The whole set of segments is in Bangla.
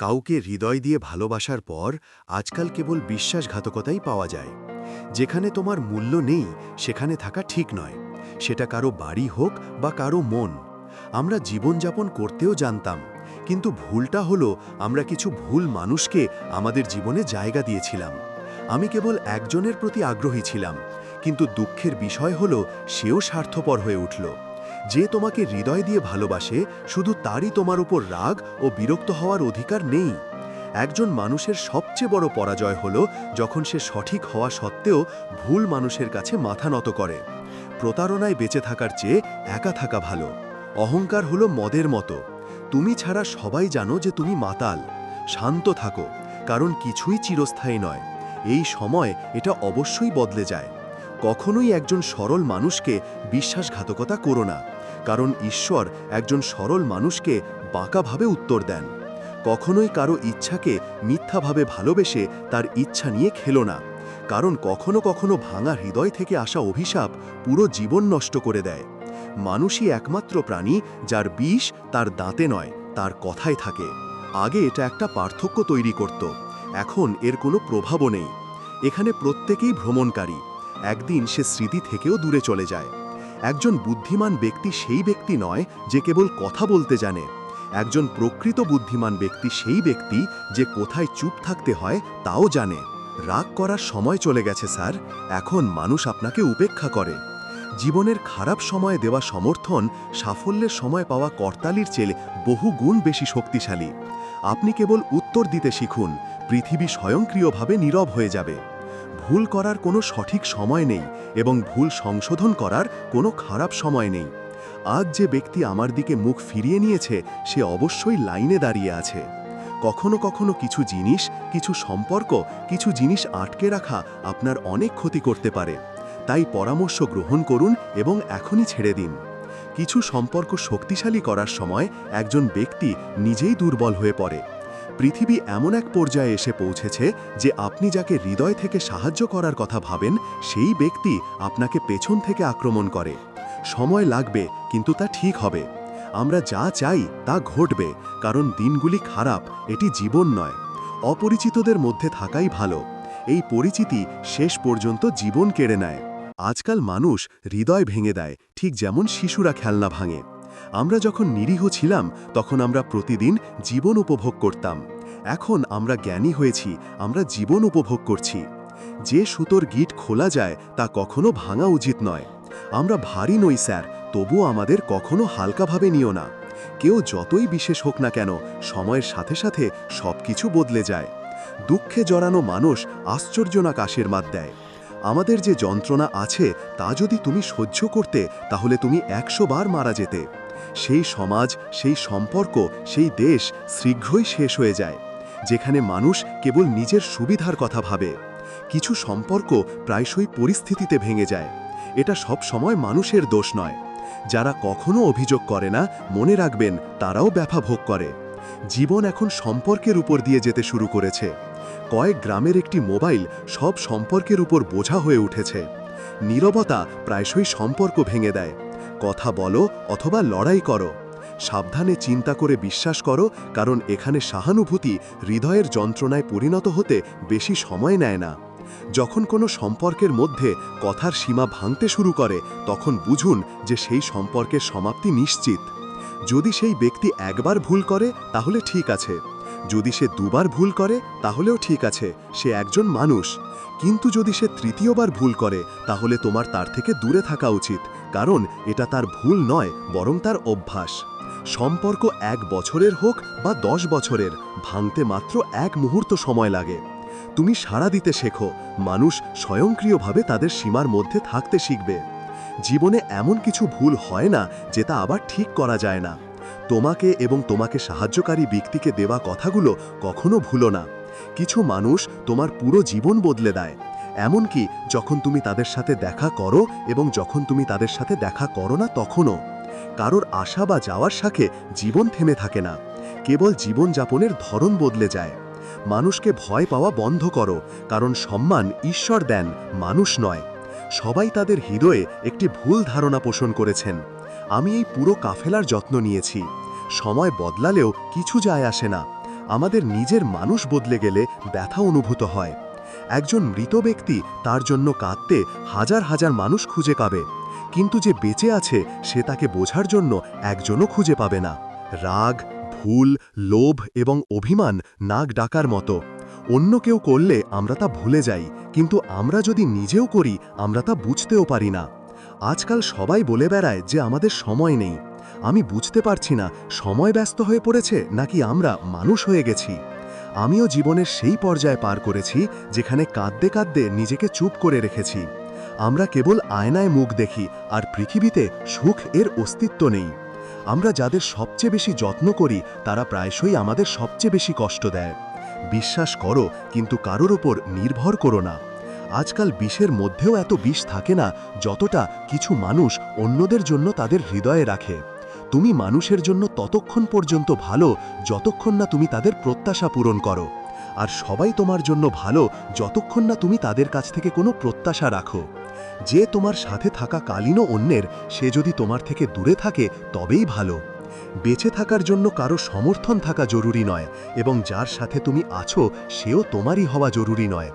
কাউকে হৃদয় দিয়ে ভালোবাসার পর আজকাল কেবল বিশ্বাসঘাতকতাই পাওয়া যায়। যেখানে তোমার মূল্য নেই, সেখানে থাকা ঠিক নয়। সেটা কারও বাড়ি হোক বা কারও মন। আমরা জীবনযাপন করতেও জানতাম, কিন্তু ভুলটা হলো আমরা কিছু ভুল মানুষকে আমাদের জীবনে জায়গা দিয়েছিলাম। আমি কেবল একজনের প্রতি আগ্রহী ছিলাম, কিন্তু দুঃখের বিষয় হলো সেও স্বার্থপর হয়ে উঠল। যে তোমাকে হৃদয় দিয়ে ভালোবাসে, শুধু তারই তোমার উপর রাগ ও বিরক্ত হওয়ার অধিকার নেই। একজন মানুষের সবচেয়ে বড় পরাজয় হল যখন সে সঠিক হওয়া সত্ত্বেও ভুল মানুষের কাছে মাথা নত করে। প্রতারণায় বেঁচে থাকার চেয়ে একা থাকা ভালো। অহংকার হলো মদের মতো। তুমি ছাড়া সবাই জানো যে তুমি মাতাল। শান্ত থাকো, কারণ কিছুই চিরস্থায়ী নয়। এই সময় এটা অবশ্যই বদলে যায়। কখনোই একজন সরল মানুষকে বিশ্বাসঘাতকতা করো না। কারণ ঈশ্বর একজন সরল মানুষকে বাঁকাভাবে উত্তর দেন। কখনোই কারও ইচ্ছাকে মিথ্যাভাবে ভালোবেসে তার ইচ্ছা নিয়ে খেলো না। কারণ কখনো কখনো ভাঙা হৃদয় থেকে আসা অভিশাপ পুরো জীবন নষ্ট করে দেয়। মানুষই একমাত্র প্রাণী যার বিষ তার দাঁতে নয়, তার কথায় থাকে। আগে এটা একটা পার্থক্য তৈরি করত। এখন এর কোনো প্রভাবও নেই। এখানে প্রত্যেকেই ভ্রমণকারী। একদিন সে স্মৃতি থেকেও দূরে চলে যায়। একজন বুদ্ধিমান ব্যক্তি সেই ব্যক্তি নয় যে কেবল কথা বলতে জানে। একজন প্রকৃত বুদ্ধিমান ব্যক্তি সেই ব্যক্তি যে কোথায় চুপ থাকতে হয় তাও জানে। রাগ করার সময় চলে গেছে, স্যার। এখন মানুষ আপনাকে উপেক্ষা করে। জীবনের খারাপ সময়ে দেওয়া সমর্থন, সাফল্যের সময় পাওয়া করতালির চেয়ে বহু গুণ বেশি শক্তিশালী। আপনি কেবল উত্তর দিতে শিখুন, পৃথিবী স্বয়ংক্রিয়ভাবে নীরব হয়ে যাবে। ভুল করার কোনো সঠিক সময় নেই এবং ভুল সংশোধন করার কোনো খারাপ সময় নেই। আজ যে ব্যক্তি আমার দিকে মুখ ফিরিয়ে নিয়েছে, সে অবশ্যই লাইনে দাঁড়িয়ে আছে। কখনো কখনো কিছু জিনিস, কিছু সম্পর্ক, কিছু জিনিস আটকে রাখা আপনার অনেক ক্ষতি করতে পারে। তাই পরামর্শ গ্রহণ করুন এবং এখনই ছেড়ে দিন। কিছু সম্পর্ক শক্তিশালী করার সময় একজন ব্যক্তি নিজেই দুর্বল হয়ে পড়ে। পৃথিবী এমন এক পর্যায়ে এসে পৌঁছেছে যে আপনি যাকে হৃদয় থেকে সাহায্য করার কথা ভাবেন, সেই ব্যক্তি আপনাকে পেছন থেকে আক্রমণ করে। সময় লাগবে, কিন্তু তা ঠিক হবে। আমরা যা চাই, তা ঘটবে, কারণ দিনগুলি খারাপ, এটি জীবন নয়। অপরিচিতদের মধ্যে থাকাই ভালো। এই পরিচিতি শেষ পর্যন্ত জীবন কেড়ে নেয়। আজকাল মানুষ হৃদয় ভেঙে দেয়, ঠিক যেমন শিশুরা খেলনা ভাঙে। আমরা যখন নিরীহ ছিলাম, তখন আমরা প্রতিদিন জীবন উপভোগ করতাম। এখন আমরা জ্ঞানী হয়েছি, আমরা জীবন উপভোগ করছি। যে সুতোর গিট খোলা যায়, তা কখনো ভাঙা উচিত নয়। আমরা ভারী নই, স্যার, তবুও আমাদের কখনো হালকাভাবে নিও না। কেউ যতই বিশেষ হোক না কেন, সময়ের সাথে সাথে সব কিছু বদলে যায়। দুঃখে জড়ানো মানুষ আশ্চর্যনাক আশীর্বাদ দেয়। আমাদের যে যন্ত্রণা আছে, তা যদি তুমি সহ্য করতে, তাহলে তুমি একশো বার মারা যেতে। সেই সমাজ, সেই সম্পর্ক, সেই দেশ শীঘ্রই শেষ হয়ে যায়, যেখানে মানুষ কেবল নিজের সুবিধার কথা ভাবে। কিছু সম্পর্ক প্রায়শই পরিস্থিতিতে ভেঙে যায়। এটা সব সময় মানুষের দোষ নয়। যারা কখনো অভিযোগ করে না, মনে রাখবেন, তারাও ব্যাপা ভোগ করে। জীবন এখন সম্পর্কের উপর দিয়ে যেতে শুরু করেছে। কয়েক গ্রামের একটি মোবাইল সব সম্পর্কের উপর বোঝা হয়ে উঠেছে। নীরবতা প্রায়শই সম্পর্ক ভেঙে দেয়। কথা বলো অথবা লড়াই করো। সাবধানে চিন্তা করে বিশ্বাস করো, কারণ এখানে সহানুভূতি হৃদয়ের যন্ত্রণায় পরিণত হতে বেশি সময় নেয় না। যখন কোনো সম্পর্কের মধ্যে কথার সীমা ভাঙতে শুরু করে, তখন বুঝুন যে সেই সম্পর্কের সমাপ্তি নিশ্চিত। যদি সেই ব্যক্তি একবার ভুল করে, তাহলে ঠিক আছে। যদি সে দুবার ভুল করে, তাহলেও ঠিক আছে, সে একজন মানুষ। কিন্তু যদি সে তৃতীয়বার ভুল করে, তাহলে তোমার তার থেকে দূরে থাকা উচিত। কারণ এটা তার ভুল নয়, বরং তার অভ্যাস। সম্পর্ক এক বছরের হোক বা দশ বছরের, ভাঙতে মাত্র এক মুহূর্ত সময় লাগে। তুমি সাড়া দিতে শেখো, মানুষ স্বয়ংক্রিয়ভাবে তাদের সীমার মধ্যে থাকতে শিখবে। জীবনে এমন কিছু ভুল হয় না যেটা আবার ঠিক করা যায় না। তোমাকে এবং তোমাকে সাহায্যকারী ব্যক্তিকে দেওয়া কথাগুলো কখনো ভুলো না। কিছু মানুষ তোমার পুরো জীবন বদলে দেয়। এমনকি যখন তুমি তাদের সাথে দেখা করো এবং যখন তুমি তাদের সাথে দেখা করো না তখনও। কারোর আশা বা যাওয়ার সাথে জীবন থেমে থাকে না। কেবল জীবনযাপনের ধরন বদলে যায়। মানুষকে ভয় পাওয়া বন্ধ করো, কারণ সম্মান ঈশ্বর দেন, মানুষ নয়। সবাই তাদের হৃদয়ে একটি ভুল ধারণা পোষণ করেছেন। আমি এই পুরো কাফেলার যত্ন নিয়েছি। সময় বদলালেও কিছু যায় আসে না। আমাদের নিজের মানুষ বদলে গেলে ব্যথা অনুভূত হয়। একজন মৃত ব্যক্তি তার জন্য কাঁদতে হাজার হাজার মানুষ খুঁজে পাবে। কিন্তু যে বেঁচে আছে, সে তাকে বোঝার জন্য একজনও খুঁজে পাবে না। রাগ, ভুল, লোভ এবং অভিমান নাক ডাকার মতো। অন্য কেউ করলে আমরা তা ভুলে যাই, কিন্তু আমরা যদি নিজেও করি, আমরা তা বুঝতেও পারি না। আজকাল সবাই বলে বেড়ায় যে আমাদের সময় নেই। আমি বুঝতে পারছি না, সময় ব্যস্ত হয়ে পড়েছে, নাকি আমরা মানুষ হয়ে গেছি। আমিও জীবনের সেই পর্যায়ে পার করেছি যেখানে কাঁদতে কাঁদতে নিজেকে চুপ করে রেখেছি। আমরা কেবল আয়নায় মুখ দেখি আর পৃথিবীতে সুখ এর অস্তিত্ব নেই। আমরা যাদের সবচেয়ে বেশি যত্ন করি, তারা প্রায়শই আমাদের সবচেয়ে বেশি কষ্ট দেয়। বিশ্বাস করো, কিন্তু কারোর ওপর নির্ভর করো না। আজকাল বিষের মধ্যেও এত বিষ থাকে না, যতটা কিছু মানুষ অন্যদের জন্য তাদের হৃদয়ে রাখে। তুমি মানুষের জন্য ততক্ষণ পর্যন্ত ভালো, যতক্ষণ না তুমি তাদের প্রত্যাশা পূরণ করো। আর সবাই তোমার জন্য ভালো, যতক্ষণ না তুমি তাদের কাছ থেকে কোনো প্রত্যাশা রাখো। যে তোমার সাথে থাকা কালীনও অন্যের, সে যদি তোমার থেকে দূরে থাকে, তবেই ভালো। বেঁচে থাকার জন্য কারও সমর্থন থাকা জরুরি নয়, এবং যার সাথে তুমি আছো, সেও তোমারই হওয়া জরুরি নয়।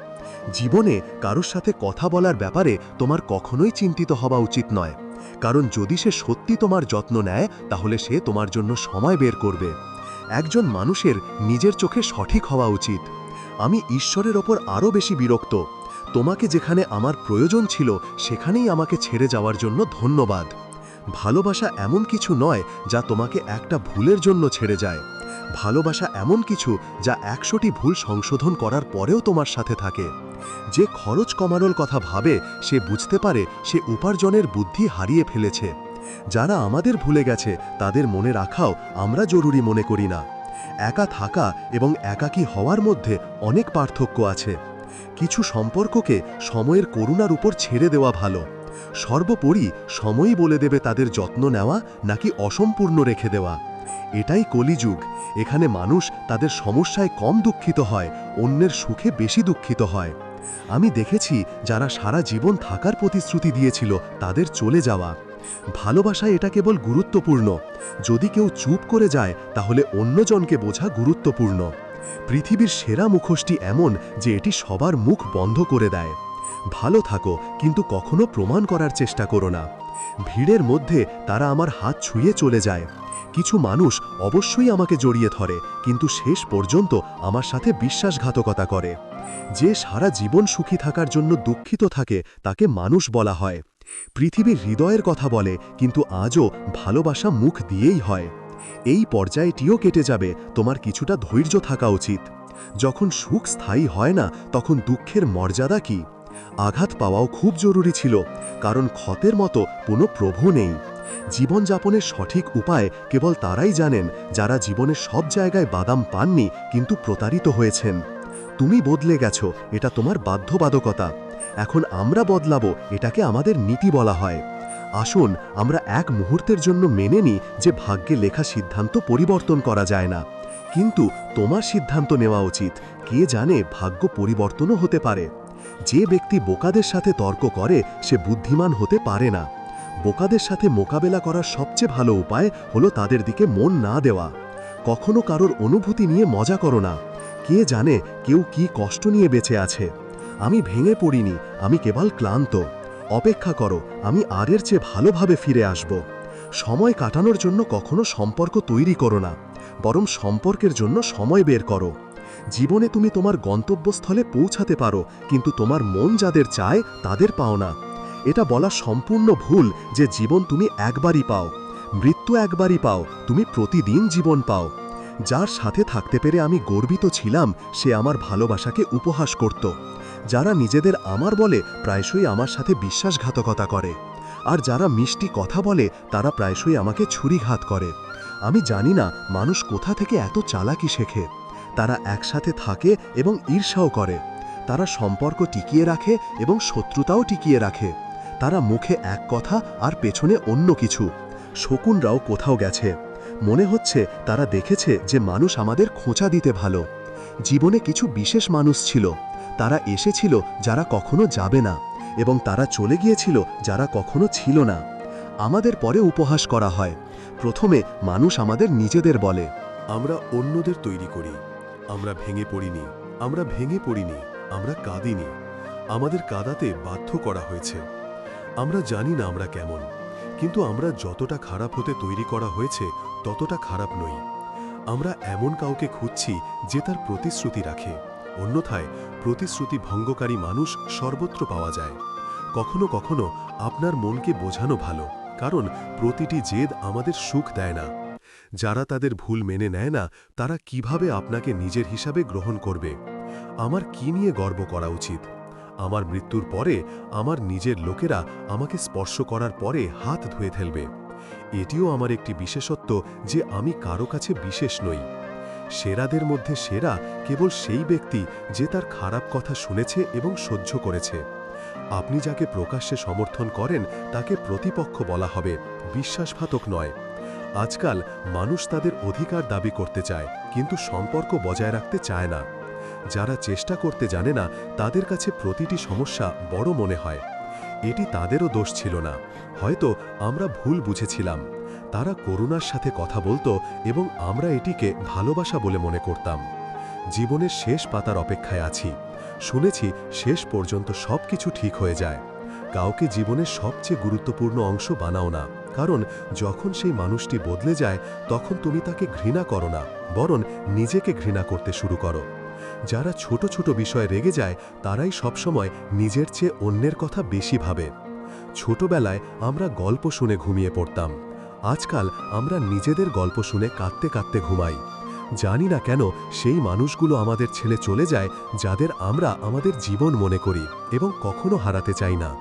জীবনে কারোর সাথে কথা বলার ব্যাপারে তোমার কখনোই চিন্তিত হওয়া উচিত নয়। কারণ যদি সে সত্যি তোমার যত্ন নেয়, তাহলে সে তোমার জন্য সময় বের করবে। একজন মানুষের নিজের চোখে সঠিক হওয়া উচিত। আমি ঈশ্বরের ওপর আরও বেশি বিরক্ত। তোমাকে যেখানে আমার প্রয়োজন ছিল, সেখানেই আমাকে ছেড়ে যাওয়ার জন্য ধন্যবাদ। ভালোবাসা এমন কিছু নয়, যা তোমাকে একটা ভুলের জন্য ছেড়ে যায়। ভালোবাসা এমন কিছু, যা একশোটি ভুল সংশোধন করার পরেও তোমার সাথে থাকে। যে খরচ কমানোর কথা ভাবে, সে বুঝতে পারে সে উপার্জনের বুদ্ধি হারিয়ে ফেলেছে। যারা আমাদের ভুলে গেছে, তাদের মনে রাখাও আমরা জরুরি মনে করি না। একা থাকা এবং একাকী হওয়ার মধ্যে অনেক পার্থক্য আছে। কিছু সম্পর্ককে সময়ের করুণার উপর ছেড়ে দেওয়া ভালো। সর্বোপরি সময়ই বলে দেবে তাদের যত্ন নেওয়া নাকি অসম্পূর্ণ রেখে দেওয়া। এটাই কলিযুগ। এখানে মানুষ তাদের সমস্যায় কম দুঃখিত হয়, অন্যের সুখে বেশি দুঃখিত হয়। আমি দেখেছি যারা সারা জীবন থাকার প্রতিশ্রুতি দিয়েছিল তাদের চলে যাওয়া। ভালোবাসা এটা কেবল গুরুত্বপূর্ণ। যদি কেউ চুপ করে যায়, তাহলে অন্যজনকে বোঝা গুরুত্বপূর্ণ। পৃথিবীর সেরা মুখোশটি এমন যে এটি সবার মুখ বন্ধ করে দেয়। ভালো থাকো, কিন্তু কখনো প্রমাণ করার চেষ্টা করো না। ভিড়ের মধ্যে তারা আমার হাত ছুঁয়ে চলে যায়। কিছু মানুষ অবশ্যই আমাকে জড়িয়ে ধরে, কিন্তু শেষ পর্যন্ত আমার সাথে বিশ্বাসঘাতকতা করে। যে সারা জীবন সুখী থাকার জন্য দুঃখিত থাকে, তাকে মানুষ বলা হয়। পৃথিবীর হৃদয়ের কথা বলে, কিন্তু আজও ভালোবাসা মুখ দিয়েই হয়। এই পর্যায়টিও কেটে যাবে, তোমার কিছুটা ধৈর্য থাকা উচিত। যখন সুখ স্থায়ী হয় না, তখন দুঃখের মর্যাদা কি? আঘাত পাওয়াও খুব জরুরি ছিল, কারণ ক্ষতের মতো কোনো প্রভু নেই। জীবনযাপনের সঠিক উপায় কেবল তারাই জানেন, যারা জীবনের সব জায়গায় বাদাম পাননি, কিন্তু প্রতারিত হয়েছেন। তুমি বদলে গেছো, এটা তোমার বাধ্যবাধকতা। এখন আমরা বদলাবো, এটাকে আমাদের নীতি বলা হয়। আসুন, আমরা এক মুহূর্তের জন্য মেনে নিই যে ভাগ্যে লেখা সিদ্ধান্ত পরিবর্তন করা যায় না। কিন্তু তোমার সিদ্ধান্ত নেওয়া উচিত। কে জানে ভাগ্য পরিবর্তনও হতে পারে। যে ব্যক্তি বোকাদের সাথে তর্ক করে, সে বুদ্ধিমান হতে পারে না। বোকাদের সাথে মোকাবেলা করার সবচেয়ে ভালো উপায় হলো তাদের দিকে মন না দেওয়া। কখনো কারোর অনুভূতি নিয়ে মজা করো না। কে জানে কেউ কি কষ্ট নিয়ে বেঁচে আছে। আমি ভেঙে পড়িনি, আমি কেবল ক্লান্ত। অপেক্ষা করো, আমি আরের চেয়ে ভালোভাবে ফিরে আসব। সময় কাটানোর জন্য কখনো সম্পর্ক তৈরি করো না, বরং সম্পর্কের জন্য সময় বের করো। জীবনে তুমি তোমার গন্তব্যস্থলে পৌঁছাতে পারো, কিন্তু তোমার মন যাদের চায় তাদের পাও না। এটা বলা সম্পূর্ণ ভুল যে জীবন তুমি একবারই পাও। মৃত্যু একবারই পাও, তুমি প্রতিদিন জীবন পাও। যার সাথে থাকতে পেরে আমি গর্বিত ছিলাম, সে আমার ভালোবাসাকে উপহাস করত। যারা নিজেদের আমার বলে প্রায়শই আমার সাথে বিশ্বাসঘাতকতা করে। আর যারা মিষ্টি কথা বলে, তারা প্রায়শই আমাকে ছুরিঘাত করে। আমি জানি না মানুষ কোথা থেকে এত চালাকি শেখে। তারা একসাথে থাকে এবং ঈর্ষাও করে। তারা সম্পর্ক টিকিয়ে রাখে এবং শত্রুতাও টিকিয়ে রাখে। তারা মুখে এক কথা আর পেছনে অন্য কিছু। শকুনরাও কোথাও গেছে। মনে হচ্ছে তারা দেখেছে যে মানুষ আমাদের খোঁচা দিতে ভালো। জীবনে কিছু বিশেষ মানুষ ছিল। তারা এসেছিল যারা কখনো যাবে না এবং তারা চলে গিয়েছিল যারা কখনো ছিল না। আমাদের পরে উপহাস করা হয়। প্রথমে মানুষ আমাদের নিজেদের বলে, আমরা অন্যদের তৈরি করি। আমরা ভেঙে পড়িনি। আমরা ভেঙে পড়িনি। আমরা কাঁদিনি। আমাদের কাদাতে বাধ্য করা হয়েছে। আমরা জানি না আমরা কেমন। কিন্তু আমরা যতটা খারাপ হতে তৈরি করা হয়েছে, ততটা খারাপ নই। আমরা এমন কাউকে খুঁজছি যে তার প্রতিশ্রুতি রাখে। অন্যথায়, প্রতিশ্রুতি ভঙ্গকারী মানুষ সর্বত্র পাওয়া যায়। কখনো কখনো আপনার মনকে বোঝানো ভালো, কারণ প্রতিটি জেদ আমাদের সুখ দেয় না। যারা তাদের ভুল মেনে নেয় না, তারা কীভাবে আপনাকে নিজের হিসাবে গ্রহণ করবে? আমার কি নিয়ে গর্ব করা উচিত? আমার মৃত্যুর পরে আমার নিজের লোকেরা আমাকে স্পর্শ করার পরে হাত ধুয়ে ফেলবে। এটিও আমার একটি বিশেষত্ব যে আমি কারও কাছে বিশেষ নই। সেরাদের মধ্যে সেরা কেবল সেই ব্যক্তি যে তার খারাপ কথা শুনেছে এবং সহ্য করেছে। আপনি যাকে প্রকাশ্যে সমর্থন করেন, তাকে প্রতিপক্ষ বলা হবে, বিশ্বাসঘাতক নয়। আজকাল মানুষ তাদের অধিকার দাবি করতে চায়, কিন্তু সম্পর্ক বজায় রাখতে চায় না। যারা চেষ্টা করতে জানে না, তাদের কাছে প্রতিটি সমস্যা বড় মনে হয়। এটি তাদেরও দোষ ছিল না। হয়তো আমরা ভুল বুঝেছিলাম। তারা করুণার সাথে কথা বলতো এবং আমরা এটিকে ভালোবাসা বলে মনে করতাম। জীবনের শেষ পাতার অপেক্ষায় আছি। শুনেছি শেষ পর্যন্ত সব কিছু ঠিক হয়ে যায়। কাউকে জীবনের সবচেয়ে গুরুত্বপূর্ণ অংশ বানাও না। কারণ যখন সেই মানুষটি বদলে যায়, তখন তুমি তাকে ঘৃণা করো না, বরং নিজেকে ঘৃণা করতে শুরু করো। যারা ছোট ছোট বিষয়ে রেগে যায়, তারাই সবসময় নিজের চেয়ে অন্যের কথা বেশি ভাবে। ছোটবেলায় আমরা গল্প শুনে ঘুমিয়ে পড়তাম। আজকাল আমরা নিজেদের গল্প শুনে কাঁদতে কাঁদতে ঘুমাই। জানি না কেন সেই মানুষগুলো আমাদের ছেলে চলে যায়, যাদের আমরা আমাদের জীবন মনে করি এবং কখনো হারাতে চাই না।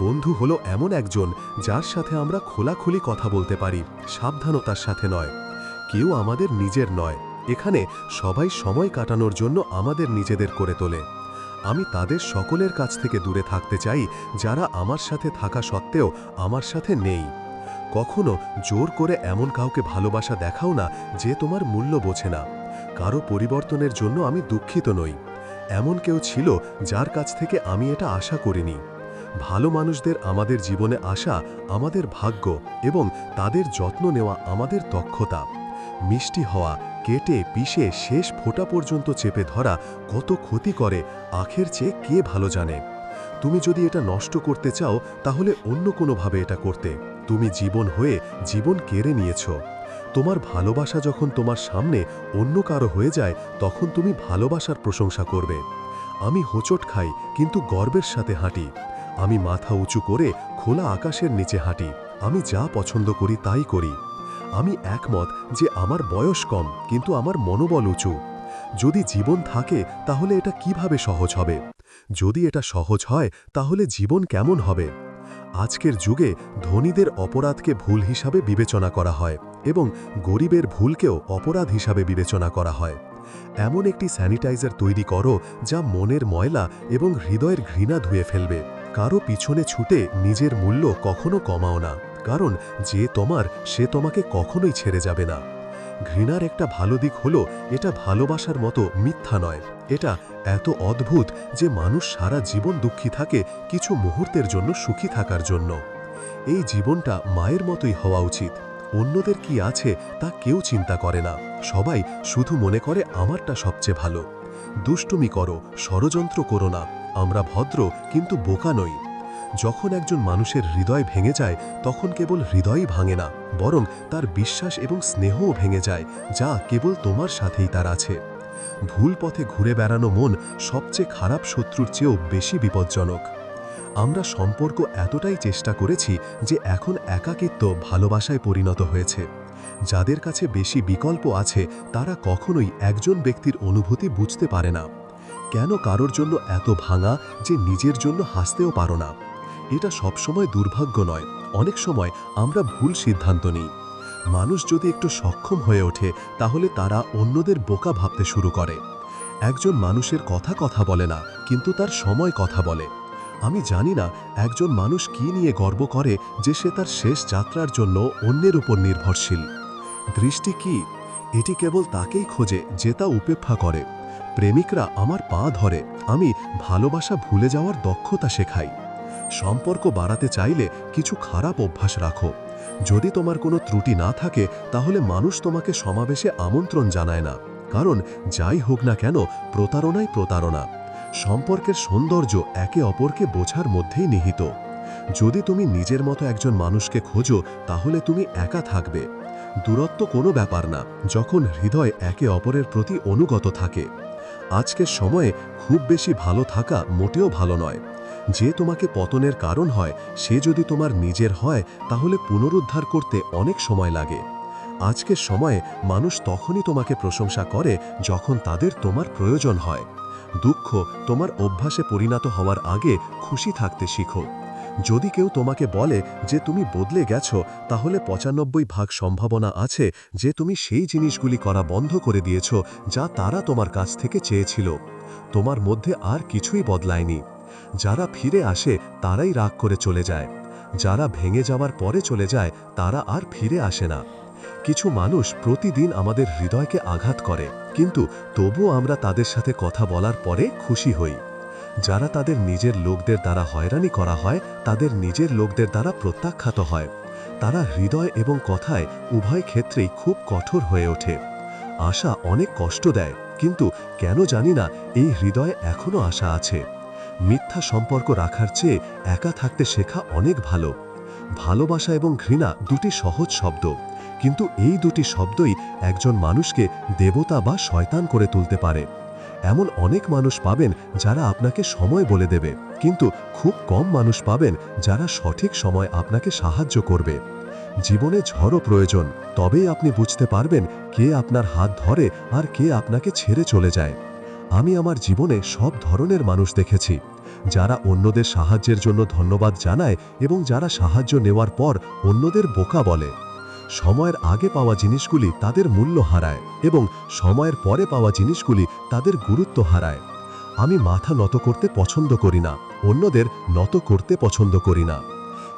বন্ধু হলো এমন একজন যার সাথে আমরা খোলাখুলি কথা বলতে পারি, সাবধানতার সাথে নয়। কেউ আমাদের নিজের নয়। এখানে সবাই সময় কাটানোর জন্য আমাদের নিজেদের করে তোলে। আমি তাদের সকলের কাছ থেকে দূরে থাকতে চাই, যারা আমার সাথে থাকা সত্ত্বেও আমার সাথে নেই। কখনো জোর করে এমন কাউকে ভালোবাসা দেখাও না যে তোমার মূল্য বোঝে না। কারও পরিবর্তনের জন্য আমি দুঃখিত নই। এমন কেউ ছিল যার কাছ থেকে আমি এটা আশা করিনি। ভালো মানুষদের আমাদের জীবনে আসা আমাদের ভাগ্য এবং তাদের যত্ন নেওয়া আমাদের দক্ষতা। মিষ্টি হওয়া কেটে পিষে শেষ ফোঁটা পর্যন্ত চেপে ধরা কত ক্ষতি করে, আখের চেয়ে কে ভালো জানে? তুমি যদি এটা নষ্ট করতে চাও, তাহলে অন্য কোনোভাবে এটা করতে। তুমি জীবন হয়ে জীবন কেড়ে নিয়েছ। তোমার ভালোবাসা যখন তোমার সামনে অন্য কারও হয়ে যায়, তখন তুমি ভালোবাসার প্রশংসা করবে। আমি হোঁচট খাই, কিন্তু গর্বের সাথে হাঁটি। আমি মাথা উঁচু করে খোলা আকাশের নিচে হাঁটি। আমি যা পছন্দ করি তাই করি। আমি একমত যে আমার বয়স কম, কিন্তু আমার মনোবল উঁচু। যদি জীবন থাকে, তাহলে এটা কীভাবে সহজ হবে? যদি এটা সহজ হয়, তাহলে জীবন কেমন হবে? আজকের যুগে ধনীদের অপরাধকে ভুল হিসাবে বিবেচনা করা হয় এবং গরিবের ভুলকেও অপরাধ হিসাবে বিবেচনা করা হয়। এমন একটি স্যানিটাইজার তৈরি করো, যা মনের ময়লা এবং হৃদয়ের ঘৃণা ধুয়ে ফেলবে। কারও পিছনে ছুটে নিজের মূল্য কখনো কমাও না। কারণ যে তোমার, সে তোমাকে কখনোই ছেড়ে যাবে না। ঘৃণার একটা ভালো দিক হলো, এটা ভালোবাসার মতো মিথ্যা নয়। এটা এত অদ্ভুত যে মানুষ সারা জীবন দুঃখী থাকে কিছু মুহূর্তের জন্য সুখী থাকার জন্য। এই জীবনটা মায়ের মতোই হওয়া উচিত। অন্যদের কি আছে তা কেউ চিন্তা করে না। সবাই শুধু মনে করে, আমারটা সবচেয়ে ভালো। দুষ্টুমি করো, ষড়যন্ত্র করো না। আমরা ভদ্র, কিন্তু বোকা নই। যখন একজন মানুষের হৃদয় ভেঙে যায়, তখন কেবল হৃদয়ই ভাঙে না, বরং তার বিশ্বাস এবং স্নেহও ভেঙে যায়, যা কেবল তোমার সাথেই তার আছে। ভুল পথে ঘুরে বেড়ানো মন সবচেয়ে খারাপ শত্রুর চেয়েও বেশি বিপজ্জনক। আমরা সম্পর্ক এতটাই চেষ্টা করেছি যে এখন একাকিত্ব ভালোবাসায় পরিণত হয়েছে। যাদের কাছে বেশি বিকল্প আছে, তারা কখনোই একজন ব্যক্তির অনুভূতি বুঝতে পারে না। কেন কারোর জন্য এত ভাঙা যে নিজের জন্য হাসতেও পারো না? এটা সবসময় দুর্ভাগ্য নয়। অনেক সময় আমরা ভুল সিদ্ধান্ত নিই। মানুষ যদি একটু সক্ষম হয়ে ওঠে, তাহলে তারা অন্যদের বোকা ভাবতে শুরু করে। একজন মানুষের কথা কথা বলে না, কিন্তু তার সময় কথা বলে। আমি জানি না একজন মানুষ কি নিয়ে গর্ব করে যে সে তার শেষ যাত্রার জন্য অন্যের উপর নির্ভরশীল। দৃষ্টি কি? এটি কেবল তাকেই খোঁজে যে তা উপেক্ষা করে। প্রেমিকরা আমার পা ধরে। আমি ভালোবাসা ভুলে যাওয়ার দক্ষতা শেখাই। সম্পর্ক বাড়াতে চাইলে কিছু খারাপ অভ্যাস রাখো। যদি তোমার কোনো ত্রুটি না থাকে, তাহলে মানুষ তোমাকে সমাবেশে আমন্ত্রণ জানায় না। কারণ যাই হোক না কেন, প্রতারণাই প্রতারণা। সম্পর্কের সৌন্দর্য একে অপরকে বোঝার মধ্যেই নিহিত। যদি তুমি নিজের মতো একজন মানুষকে খোঁজো, তাহলে তুমি একা থাকবে। দূরত্ব কোনো ব্যাপার না, যখন হৃদয় একে অপরের প্রতি অনুগত থাকে। আজকের সময়ে খুব বেশি ভালো থাকা মোটেও ভালো নয়। যে তোমাকে পতনের কারণ হয়, সে যদি তোমার নিজের হয়, তাহলে পুনরুদ্ধার করতে অনেক সময় লাগে। আজকের সময়ে মানুষ তখনই তোমাকে প্রশংসা করে যখন তাদের তোমার প্রয়োজন হয়। দুঃখ তোমার অভ্যাসে পরিণত হওয়ার আগে খুশি থাকতে শিখো। যদি কেউ তোমাকে বলে যে তুমি বদলে গেছো, তাহলে পঁচানব্বই ভাগ সম্ভাবনা আছে যে তুমি সেই জিনিসগুলি করা বন্ধ করে দিয়েছ যা তারা তোমার কাছ থেকে চেয়েছিল। তোমার মধ্যে আর কিছুই বদলায়নি। যারা ফিরে আসে, তারাই রাগ করে চলে যায়। যারা ভেঙে যাওয়ার পরে চলে যায়, তারা আর ফিরে আসে না। কিছু মানুষ প্রতিদিন আমাদের হৃদয়কে আঘাত করে, কিন্তু তবুও আমরা তাদের সাথে কথা বলার পরে খুশি হই। যারা তাদের নিজের লোকদের দ্বারা হয়রানি করা হয়, তাদের নিজের লোকদের দ্বারা প্রত্যাখ্যাত হয়। তারা হৃদয় এবং কথায় উভয় ক্ষেত্রেই খুব কঠোর হয়ে ওঠে। আশা অনেক কষ্ট দেয়, কিন্তু কেন জানি না, এই হৃদয়ে এখনও আশা আছে। মিথ্যা সম্পর্ক রাখার চেয়ে একা থাকতে শেখা অনেক ভালো। ভালোবাসা এবং ঘৃণা দুটি সহজ শব্দ। কিন্তু এই দুটি শব্দই একজন মানুষকে দেবতা বা শয়তান করে তুলতে পারে। এমন অনেক মানুষ পাবেন যারা আপনাকে সময় বলে দেবে। কিন্তু খুব কম মানুষ পাবেন যারা সঠিক সময় আপনাকে সাহায্য করবে। জীবনে ঝড়ও প্রয়োজন, তবেই আপনি বুঝতে পারবেন কে আপনার হাত ধরে আর কে আপনাকে ছেড়ে চলে যায়। আমি আমার জীবনে সব ধরনের মানুষ দেখেছি, যারা অন্যদের সাহায্যের জন্য ধন্যবাদ জানায় এবং যারা সাহায্য নেওয়ার পর অন্যদের বোকা বলে। সময়ের আগে পাওয়া জিনিসগুলি তাদের মূল্য হারায় এবং সময়ের পরে পাওয়া জিনিসগুলি তাদের গুরুত্ব হারায়। আমি মাথা নত করতে পছন্দ করি না, অন্যদের নত করতে পছন্দ করি না।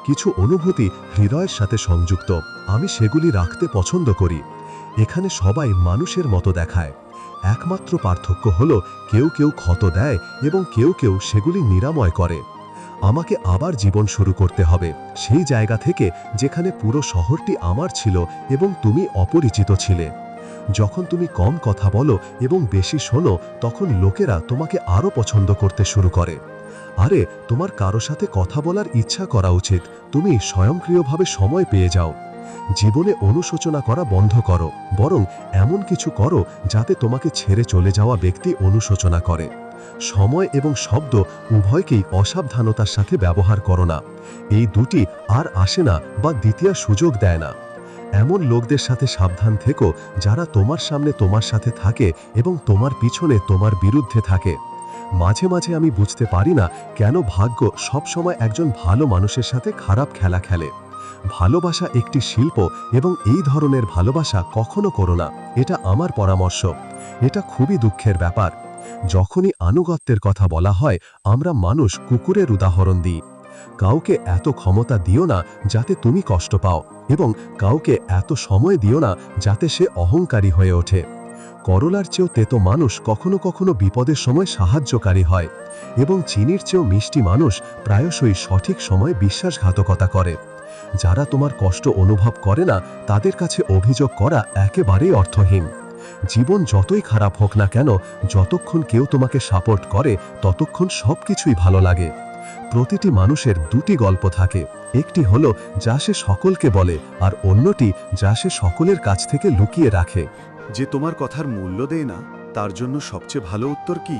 কিছু অনুভূতি হৃদয়ের সাথে সংযুক্ত, আমি সেগুলি রাখতে পছন্দ করি। এখানে সবাই মানুষের মতো দেখায়। একমাত্র পার্থক্য হল কেউ কেউ ক্ষত দেয় এবং কেউ কেউ সেগুলি নিরাময় করে। আমাকে আবার জীবন শুরু করতে হবে। সেই জায়গা থেকে যেখানে পুরো শহরটি আমার ছিল এবং তুমি অপরিচিত ছিলে। যখন তুমি কম কথা বলো এবং বেশি শোনো, তখন লোকেরা তোমাকে আরও পছন্দ করতে শুরু করে। আরে, তোমার কারও সাথে কথা বলার ইচ্ছা করা উচিত। তুমি স্বয়ংক্রিয়ভাবে সময় পেয়ে যাও। জীবনে অনুশোচনা করা বন্ধ করো, বরং এমন কিছু করো যাতে তোমাকে ছেড়ে চলে যাওয়া ব্যক্তি অনুশোচনা করে। সময় এবং শব্দ উভয়কেই অসাবধানতার সাথে ব্যবহার করো না। এই দুটি আর আসে না বা দ্বিতীয় সুযোগ দেয় না। এমন লোকদের সাথে সাবধান থেকো যারা তোমার সামনে তোমার সাথে থাকে এবং তোমার পিছনে তোমার বিরুদ্ধে থাকে। মাঝে মাঝে আমি বুঝতে পারি না কেন ভাগ্য সবসময় একজন ভালো মানুষের সাথে খারাপ খেলা খেলে। ভালোবাসা একটি শিল্প এবং এই ধরনের ভালোবাসা কখনো করো না। এটা আমার পরামর্শ। এটা খুবই দুঃখের ব্যাপার। যখনই আনুগত্যের কথা বলা হয়, আমরা মানুষ কুকুরের উদাহরণ দিই। কাউকে এত ক্ষমতা দিও না যাতে তুমি কষ্ট পাও এবং কাউকে এত সময় দিও না যাতে সে অহংকারী হয়ে ওঠে। করলার চেয়েও তেতো মানুষ কখনো কখনো বিপদের সময় সাহায্যকারী হয় এবং চিনির চেয়েও মিষ্টি মানুষ প্রায়শই সঠিক সময়ে বিশ্বাসঘাতকতা করে। যারা তোমার কষ্ট অনুভব করে না, তাদের কাছে অভিযোগ করা একেবারেই অর্থহীন। জীবন যতই খারাপ হোক না কেন, যতক্ষণ কেউ তোমাকে সাপোর্ট করে, ততক্ষণ সবকিছুই ভালো লাগে। প্রতিটি মানুষের দুটি গল্প থাকে। একটি হলো, যা সে সকলকে বলে, আর অন্যটি, যা সে সকলের কাছ থেকে লুকিয়ে রাখে। যে তোমার কথার মূল্য দেয় না, তার জন্য সবচেয়ে ভালো উত্তর কি?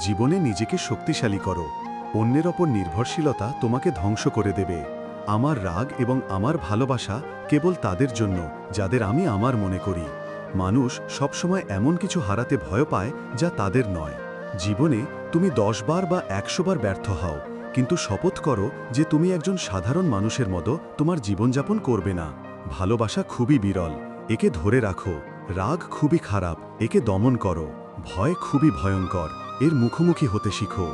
জীবনে নিজেকে শক্তিশালী করো। অন্যের ওপর নির্ভরশীলতা তোমাকে ধ্বংস করে দেবে। আমার রাগ এবং আমার ভালোবাসা কেবল তাদের জন্য, যাদের আমি আমার মনে করি। মানুষ সবসময় এমন কিছু হারাতে ভয় পায় যা তাদের নয়। জীবনে তুমি দশবার বা একশোবার ব্যর্থ হও, কিন্তু শপথ করো যে তুমি একজন সাধারণ মানুষের মতো তোমার জীবনযাপন করবে না। ভালোবাসা খুবই বিরল, একে ধরে রাখো। রাগ খুবই খারাপ, একে দমন করো। ভয় খুবই ভয়ঙ্কর, এর মুখোমুখি হতে শিখো।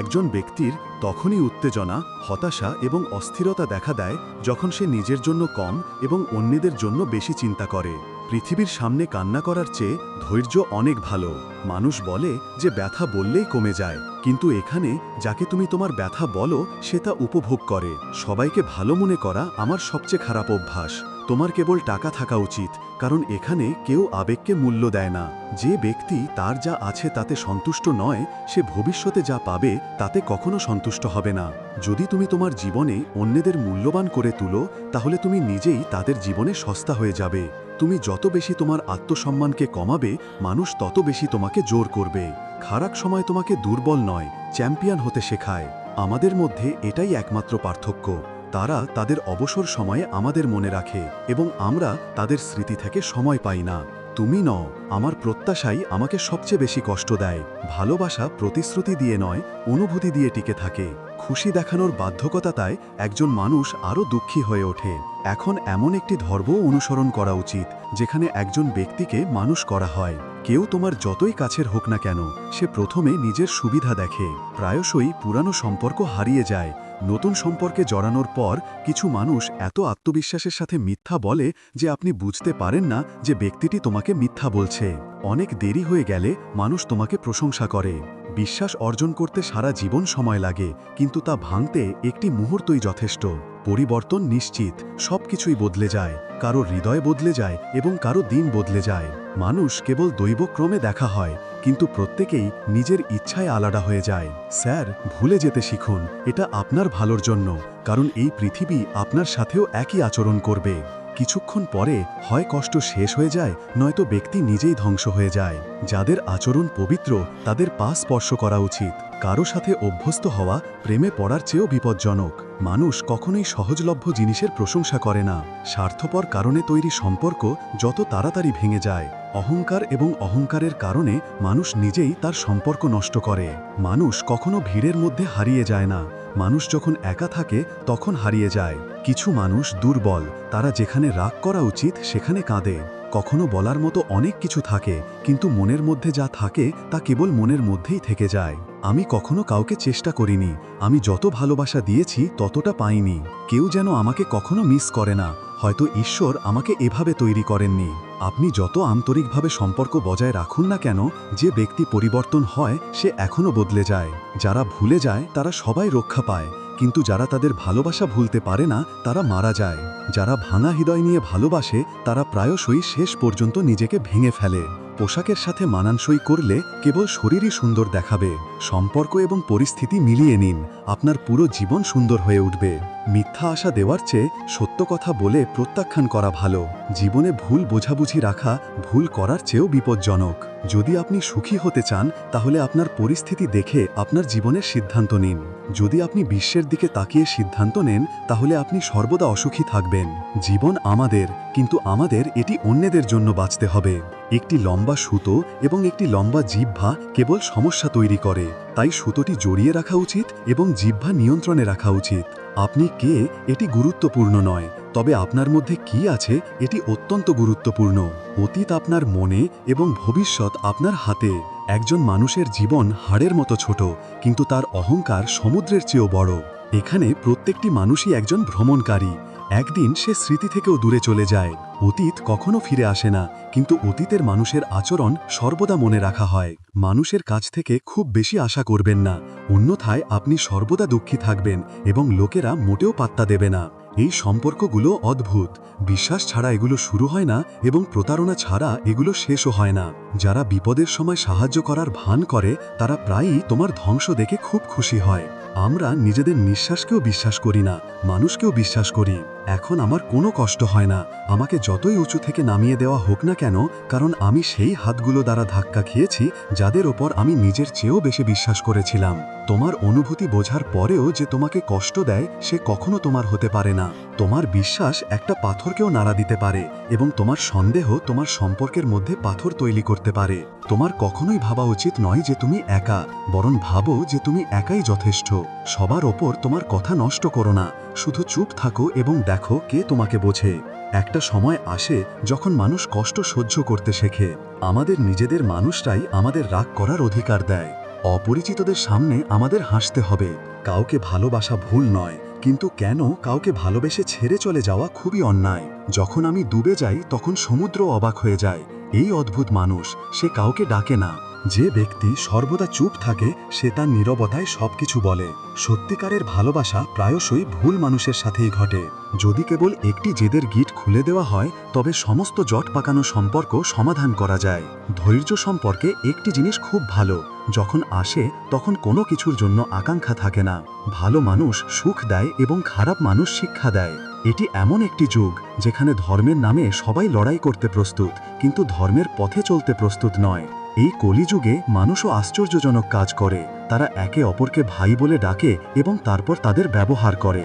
একজন ব্যক্তির তখনই উত্তেজনা, হতাশা এবং অস্থিরতা দেখা দেয় যখন সে নিজের জন্য কম এবং অন্যদের জন্য বেশি চিন্তা করে। পৃথিবীর সামনে কান্না করার চেয়ে ধৈর্য অনেক ভালো। মানুষ বলে যে ব্যথা বললেই কমে যায়, কিন্তু এখানে যাকে তুমি তোমার ব্যথা বলো, সে তা উপভোগ করে। সবাইকে ভালো মনে করা আমার সবচেয়ে খারাপ অভ্যাস। তোমার কেবল টাকা থাকা উচিত, কারণ এখানে কেউ আবেগকে মূল্য দেয় না। যে ব্যক্তি তার যা আছে তাতে সন্তুষ্ট নয়, সে ভবিষ্যতে যা পাবে তাতে কখনো সন্তুষ্ট হবে না। যদি তুমি তোমার জীবনে অন্যদের মূল্যবান করে তুলো, তাহলে তুমি নিজেই তাদের জীবনে সস্তা হয়ে যাবে। তুমি যত বেশি তোমার আত্মসম্মানকে কমাবে, মানুষ তত বেশি তোমাকে জোর করবে। খারাপ সময় তোমাকে দুর্বল নয়, চ্যাম্পিয়ন হতে শেখায়। আমাদের মধ্যে এটাই একমাত্র পার্থক্য। তারা তাদের অবসর সময়ে আমাদের মনে রাখে এবং আমরা তাদের স্মৃতি থেকে সময় পাই না। তুমি নও, আমার প্রত্যাশাই আমাকে সবচেয়ে বেশি কষ্ট দেয়। ভালোবাসা প্রতিশ্রুতি দিয়ে নয়, অনুভূতি দিয়ে টিকে থাকে। খুশি দেখানোর বাধ্যকতাতায় একজন মানুষ আরও দুঃখী হয়ে ওঠে। এখন এমন একটি ধর্ম অনুসরণ করা উচিত, যেখানে একজন ব্যক্তিকে মানুষ করা হয়। কেউ তোমার যতই কাছের হোক না কেন, সে প্রথমে নিজের সুবিধা দেখে, প্রায়শই পুরানো সম্পর্ক হারিয়ে যায়। নতুন সম্পর্কে জড়ানোর পর কিছু মানুষ এত আত্মবিশ্বাসের সাথে মিথ্যা বলে যে আপনি বুঝতে পারেন না যে ব্যক্তিটি তোমাকে মিথ্যা বলছে। অনেক দেরি হয়ে গেলে মানুষ তোমাকে প্রশংসা করে। বিশ্বাস অর্জন করতে সারা জীবন সময় লাগে, কিন্তু তা ভাঙতে একটি মুহূর্তই যথেষ্ট। পরিবর্তন নিশ্চিত, সবকিছুই বদলে যায়, কারও হৃদয় বদলে যায় এবং কারও দিন বদলে যায়। মানুষ কেবল দৈবক্রমে দেখা হয় কিন্তু প্রত্যেকেই নিজের ইচ্ছায় আলাদা হয়ে যায়। স্যার, ভুলে যেতে শিখুন। এটা আপনার ভালোর জন্য, কারণ এই পৃথিবী আপনার সাথেও একই আচরণ করবে। কিছুক্ষণ পরে হয় কষ্ট শেষ হয়ে যায়, নয়তো ব্যক্তি নিজেই ধ্বংস হয়ে যায়। যাদের আচরণ পবিত্র, তাদের পা স্পর্শ করা উচিত। কারও সাথে অভ্যস্ত হওয়া, প্রেমে পড়ার চেয়েও বিপজ্জনক। মানুষ কখনোই সহজলভ্য জিনিসের প্রশংসা করে না। স্বার্থপর কারণে তৈরি সম্পর্ক যত তাড়াতাড়ি ভেঙে যায়। অহংকার এবং অহংকারের কারণে মানুষ নিজেই তার সম্পর্ক নষ্ট করে। মানুষ কখনো ভিড়ের মধ্যে হারিয়ে যায় না। মানুষ যখন একা থাকে, তখন হারিয়ে যায়। কিছু মানুষ দুর্বল, তারা যেখানে রাগ করা উচিত সেখানে কাঁদে। কখনো বলার মতো অনেক কিছু থাকে, কিন্তু মনের মধ্যে যা থাকে তা কেবল মনের মধ্যেই থেকে যায়। আমি কখনো কাউকে চেষ্টা করিনি, আমি যত ভালোবাসা দিয়েছি ততটা পাইনি। কেউ যেন আমাকে কখনো মিস করে না, হয়তো ঈশ্বর আমাকে এভাবে তৈরি করেননি। আপনি যত আন্তরিকভাবে সম্পর্ক বজায় রাখুন না কেন, যে ব্যক্তি পরিবর্তন হয় সে এখনও বদলে যায়। যারা ভুলে যায় তারা সবাই রক্ষা পায়। কিন্তু যারা তাদের ভালোবাসা ভুলতে পারে না, তারা মারা যায়। যারা ভাঙা হৃদয় নিয়ে ভালোবাসে, তারা প্রায়শই শেষ পর্যন্ত নিজেকে ভেঙে ফেলে। পোশাকের সাথে মানানসই করলে কেবল শরীরই সুন্দর দেখাবে। সম্পর্ক এবং পরিস্থিতি মিলিয়ে নিন। আপনার পুরো জীবন সুন্দর হয়ে উঠবে। মিথ্যা আশা দেওয়ার চেয়ে সত্য কথা বলে প্রত্যাখ্যান করা ভালো। জীবনে ভুল বোঝাবুঝি রাখা, ভুল করার চেয়েও বিপজ্জনক। যদি আপনি সুখী হতে চান, তাহলে আপনার পরিস্থিতি দেখে আপনার জীবনের সিদ্ধান্ত নিন। যদি আপনি বিশ্বের দিকে তাকিয়ে সিদ্ধান্ত নেন, তাহলে আপনি সর্বদা অসুখী থাকবেন। জীবন আমাদের, কিন্তু আমাদের এটি অন্যদের জন্য বাঁচতে হবে। একটি লম্বা সুতো এবং একটি লম্বা জিহ্বা কেবল সমস্যা তৈরি করে। তাই সুতোটি জড়িয়ে রাখা উচিত এবং জিহ্বা নিয়ন্ত্রণে রাখা উচিত। আপনি কে? এটি গুরুত্বপূর্ণ নয়। তবে আপনার মধ্যে কি আছে? এটি অত্যন্ত গুরুত্বপূর্ণ। অতীত আপনার মনে এবং ভবিষ্যৎ আপনার হাতে। একজন মানুষের জীবন হাড়ের মতো ছোট, কিন্তু তার অহংকার সমুদ্রের চেয়েও বড়। এখানে প্রত্যেকটি মানুষই একজন ভ্রমণকারী। একদিন সে স্মৃতি থেকেও দূরে চলে যায়। অতীত কখনো ফিরে আসে না, কিন্তু অতীতের মানুষের আচরণ সর্বদা মনে রাখা হয়। মানুষের কাছ থেকে খুব বেশি আশা করবেন না, অন্যথায় আপনি সর্বদা দুঃখী থাকবেন এবং লোকেরা মোটেও পাত্তা দেবে না। এই সম্পর্কগুলো অদ্ভুত। বিশ্বাস ছাড়া এগুলো শুরু হয় না এবং প্রতারণা ছাড়া এগুলো শেষও হয় না। যারা বিপদের সময় সাহায্য করার ভান করে, তারা প্রায়ই তোমার ধ্বংস দেখে খুব খুশি হয়। আমরা নিজেদের নিঃশ্বাসকেও বিশ্বাস করি না, মানুষকেও বিশ্বাস করি। এখন আমার কোনো কষ্ট হয় না। আমাকে যতই উঁচু থেকে নামিয়ে দেওয়া হোক না কেন, কারণ আমি সেই হাতগুলো দ্বারা ধাক্কা খেয়েছি, যাদের ওপর আমি নিজের চেয়েও বেশি বিশ্বাস করেছিলাম। তোমার অনুভূতি বোঝার পরেও যে তোমাকে কষ্ট দেয়, সে কখনো তোমার হতে পারে না। তোমার বিশ্বাস একটা পাথরকেও নাড়া দিতে পারে, এবং তোমার সন্দেহ তোমার সম্পর্কের মধ্যে পাথর তৈরি করতে পারে। তোমার কখনোই ভাবা উচিত নয় যে তুমি একা, বরং ভাবো যে তুমি একাই যথেষ্ট। সবার ওপর তোমার কথা নষ্ট করো না, শুধু চুপ থাকো এবং দেখো কে তোমাকে বোঝে। একটা সময় আসে যখন মানুষ কষ্ট সহ্য করতে শেখে। আমাদের নিজেদের মানুষরাই আমাদের রাগ করার অধিকার দেয়। অপরিচিতদের সামনে আমাদের হাসতে হবে। কাউকে ভালোবাসা ভুল নয়, কিন্তু কেন কাউকে ভালোবেসে ছেড়ে চলে যাওয়া খুবই অন্যায়। যখন আমি ডুবে যাই, তখন সমুদ্র অবাক হয়ে যায়। এই অদ্ভুত মানুষ, সে কাউকে ডাকে না। যে ব্যক্তি সর্বদা চুপ থাকে, সে তার নীরবতায় সবকিছু বলে। সত্যিকারের ভালোবাসা প্রায়শই ভুল মানুষের সাথেই ঘটে। যদি কেবল একটি জেদের গিট খুলে দেওয়া হয়, তবে সমস্ত জট পাকানো সম্পর্ক সমাধান করা যায়। ধৈর্য সম্পর্কে একটি জিনিস খুব ভালো, যখন আসে, তখন কোনো কিছুর জন্য আকাঙ্ক্ষা থাকে না। ভালো মানুষ সুখ দেয় এবং খারাপ মানুষ শিক্ষা দেয়। এটি এমন একটি যুগ, যেখানে ধর্মের নামে সবাই লড়াই করতে প্রস্তুত, কিন্তু ধর্মের পথে চলতে প্রস্তুত নয়। এই কলিযুগে মানুষও আশ্চর্যজনক কাজ করে। তারা একে অপরকে ভাই বলে ডাকে এবং তারপর তাদের ব্যবহার করে।